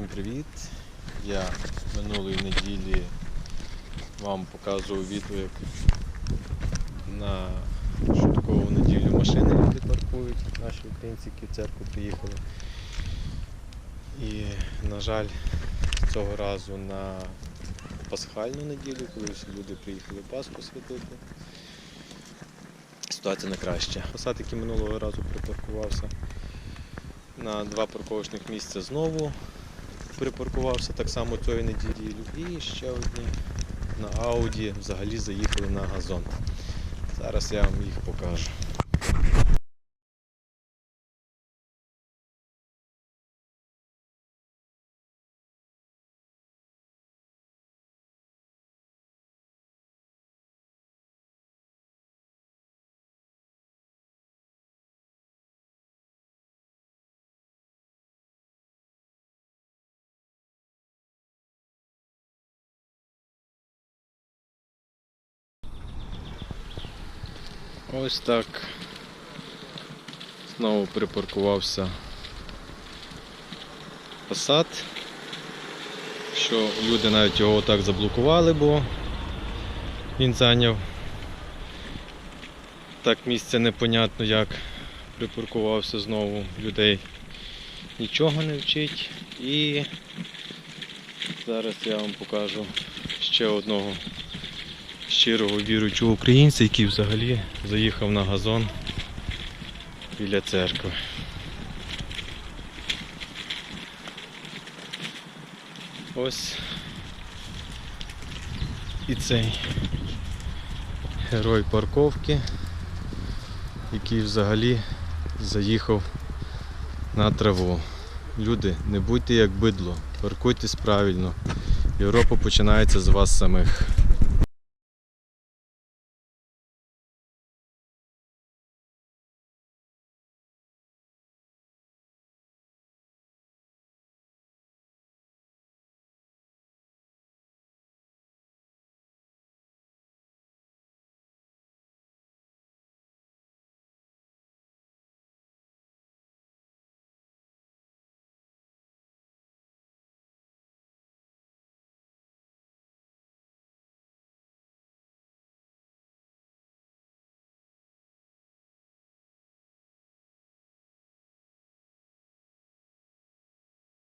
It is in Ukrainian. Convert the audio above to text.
Всім привіт! Я минулої неділі вам показував відео, на швидкову неділю машини люди паркують, наші українці, в церкву приїхали. І, на жаль, цього разу на пасхальну неділю, коли всі люди приїхали Пасху святити, ситуація не краща. Посад, який минулого разу припаркувався на два парковочних місця знову припаркувався так само цієї неділі. І ще одні на Ауді взагалі заїхали на газон. Зараз я вам їх покажу. Ось так. Знову припаркувався Passat. Що люди навіть його так заблокували, бо він зайняв так місце непонятно як припаркувався знову людей. Нічого не вчить і зараз я вам покажу ще одного щирого віруючого українця, який взагалі заїхав на газон біля церкви. Ось і цей герой парковки, який взагалі заїхав на траву. Люди, не будьте як бидло, паркуйтесь правильно. Європа починається з вас самих.